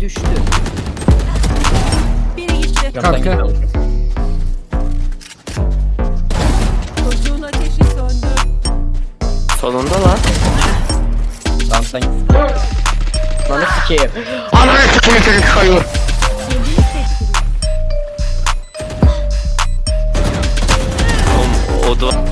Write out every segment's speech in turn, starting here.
düştü. Biri gitti. Kanka. Çocuğun ateşi söndü. Sonunda lan. Camdan gidelim. Ananı sikeyim. Ananı sikeyim seni kayıyor. O, o da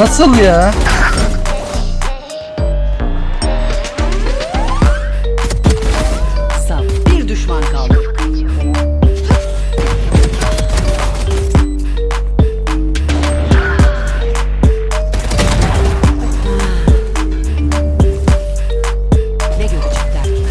Nasıl ya? Sap. Bir düşman kaldı. Ne görecekler ki?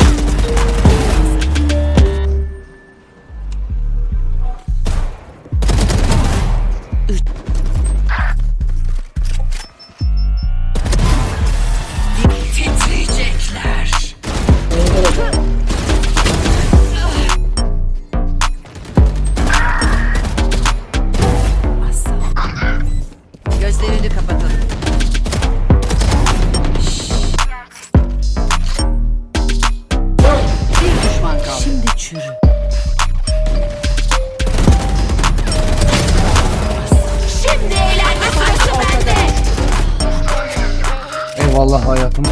Eyvallah hayatım.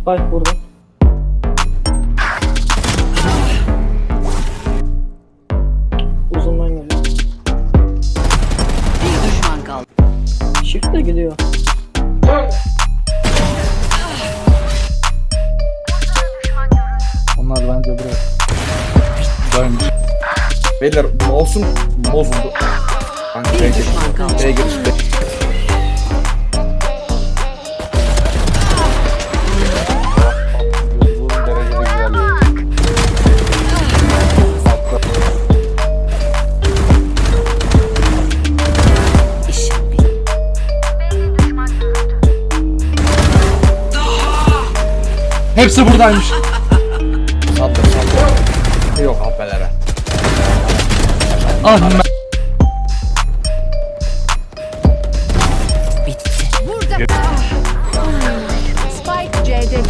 Spike burada. Uzundan geliyor. Bir düşman kaldı. Shift de gidiyor. Onlar bence buraya. Dönmüş. Beyler mouse'um bozuldu. Kanka Bir düşman kaldı. Hepsi buradaymış. Sattır sattır. Yok hapelere. Ah me- Bitti. Burada. Spike C'de